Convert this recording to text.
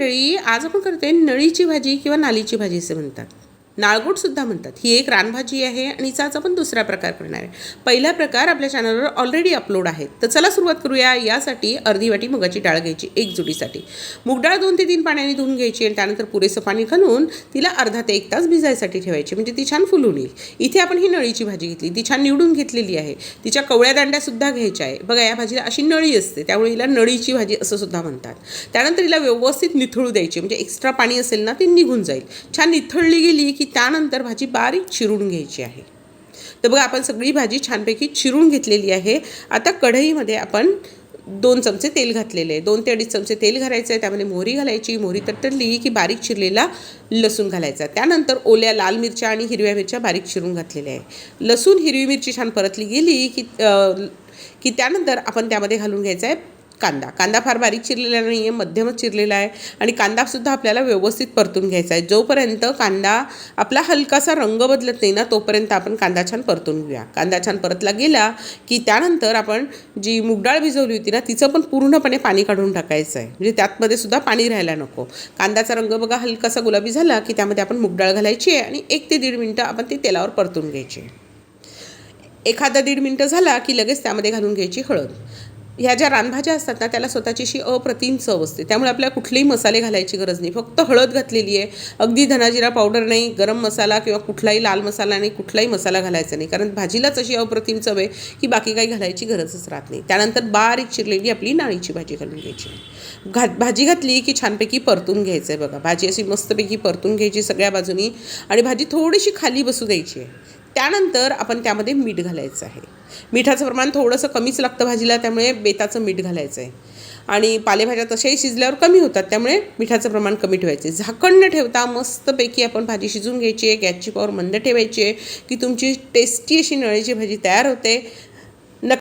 मंडळी आज आपण करते नळीची भाजी किंवा नालीची भाजी असे म्हणतात. नाळगुटसुद्धा म्हणतात. ही एक रानभाजी आहे आणि हिचा आपण दुसरा प्रकार करणार आहे. पहिला प्रकार आपल्या चॅनलवर ऑलरेडी अपलोड आहे. तर चला सुरुवात करूया. यासाठी अर्धी वाटी मुगाची डाळ घ्यायची एक जुडीसाठी. डाळ दोन ते तीन पाण्याने धुवून घ्यायची आणि त्यानंतर पुरेसं पाणी घालून तिला अर्धा ते एक तास भिजायसाठी ठेवायची. म्हणजे ती छान फुलून येईल. इथे आपण ही नळीची भाजी घेतली. ती छान निवडून घेतलेली आहे. तिच्या कवळ्या दांड्यासुद्धा घ्यायच्या आहे. बघा या भाजीला अशी नळी असते. त्यामुळे हिला नळीची भाजी असं सुद्धा म्हणतात. त्यानंतर हिला व्यवस्थित निथळू द्यायची. म्हणजे एक्स्ट्रा पाणी असेल ना ती निघून जाईल. छान निथळली गेली की त्यानंतर भाजी बारीक चिरून घ्यायची आहे. तर बघा आपण सगळी भाजी छानपैकी चिरून घेतलेली आहे. आता कढईमध्ये आपण दोन चमचे तेल घातलेले आहे. दोन ते अडीच चमचे तेल घालायचं आहे. त्यामध्ये मोहरी घालायची. मोहरी तटली की बारीक चिरलेला लसूण घालायचा त्यानंतर ओल्या लाल मिरच्या आणि हिरव्या मिरच्या बारीक चिरून घातलेल्या आहे. लसूण हिरवी मिरची छान परतली गेली की की त्यानंतर आपण त्यामध्ये घालून घ्यायचं आहे कांदा. कांदा फार बारीक चिरलेला नाही आहे मध्यमच चिरलेला आहे आणि कांदासुद्धा आपल्याला व्यवस्थित परतून घ्यायचा आहे. जोपर्यंत कांदा आपला हलकासा रंग बदलत नाही ना तोपर्यंत आपण कांदा छान परतून घेऊया. कांदा छान परतला गेला की त्यानंतर आपण जी मुगडाळ भिजवली होती ना तिचं पण पूर्णपणे पाणी काढून टाकायचं आहे. म्हणजे त्यातमध्ये सुद्धा पाणी राहायला नको. कांद्याचा रंग बघा हलकासा गुलाबी झाला की त्यामध्ये आपण मुगडाळ घालायची आहे आणि एक ते दीड मिनटं आपण ती तेलावर परतून घ्यायची एखादा दीड मिनटं झाला की लगेच त्यामध्ये घालून घ्यायची हळद. ह्या ज्या रानभाज्या असतात ना त्याला स्वतःची अशी अप्रतिम चव असते. त्यामुळे आपल्याला कुठलेही मसाले घालायची गरज नाही. फक्त हळद घातलेली आहे. अगदी धनाजिरा पावडर नाही गरम मसाला किंवा कुठलाही लाल मसाला नाही कुठलाही मसाला घालायचा नाही. कारण भाजीलाच अशी अप्रतिम चव आहे की बाकी काही घालायची गरजच राहत नाही. त्यानंतर बारीक चिरलेली आपली नाळीची भाजी घालून घ्यायची. घात भाजी घातली की छानपैकी परतून घ्यायचं आहे बघा. भाजी अशी मस्तपैकी परतून घ्यायची सगळ्या बाजूनी. आणि भाजी थोडीशी खाली बसू द्यायची आहे. त्यानंतर आपण त्यामध्ये मीठ घालायचं आहे. मिठाचं प्रमाण थोडंसं कमीच लागतं भाजीला त्यामुळे बेताचं मीठ घालायचं आहे आणि पालेभाज्या तशाही शिजल्यावर कमी होतात त्यामुळे मिठाचं प्रमाण कमी ठेवायचे. झाकण न ठेवता मस्तपैकी आपण भाजी शिजून घ्यायची आहे गॅसची पॉवर मंद ठेवायची आहे की तुमची टेस्टी अशी नळीची भाजी तयार होते.